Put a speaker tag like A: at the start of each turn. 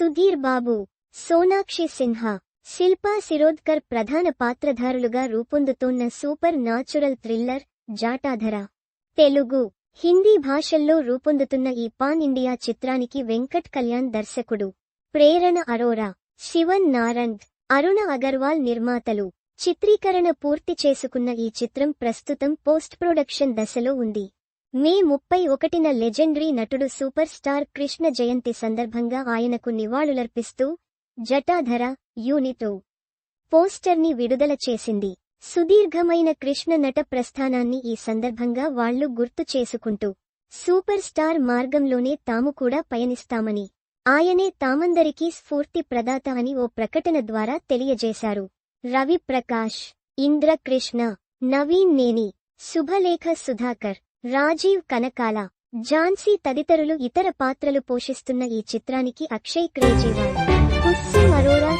A: సుధీర్ బాబు సోనాక్షి సిన్హా శిల్పా శిరోద్కర్ ప్రధాన పాత్రధారులుగా రూపొందుతోన్న super natural thriller Jatadhara. Telugu Hindi భాషల్లో రూపొందుతున్న ఈ పాన్ ఇండియా చిత్రానికి వెంకట్ కళ్యాణ్ దర్శకుడు. ప్రేరణ అరోరా శివన్ నారంగ్ అరుణ అగర్వాల్ నిర్మాతలు. చిత్రీకరణ పూర్తి చేసుకున్న ఈ చిత్రం ప్రస్తుతం పోస్ట్ ప్రొడక్షన్ దశలో ఉంది. మే ముప్పై ఒకటిన లెజెండరీ నటుడు సూపర్ స్టార్ కృష్ణ జయంతి సందర్భంగా ఆయనకు నివాళులర్పిస్తూ జటాధర యూనిట్ పోస్టర్ని విడుదల చేసింది. సుదీర్ఘమైన కృష్ణ నట ప్రస్థానాన్ని ఈ సందర్భంగా వాళ్ళు గుర్తు చేసుకుంటూ సూపర్ స్టార్ మార్గంలోనే తాము కూడా పయనిస్తామని ఆయనే తామందరికీ స్ఫూర్తి ప్రదాత అని ఓ ప్రకటన ద్వారా తెలియజేశారు. రవి ప్రకాష్ ఇంద్ర కృష్ణ నవీన్ నేని శుభలేఖ సుధాకర్ రాజీవ్ కనకాల ఝాన్సీ తదితరులు ఇతర పాత్రలు పోషిస్తున్న ఈ చిత్రానికి అక్షయ్ క్రేజీవాల్ కుస్సుమ్ అరోరా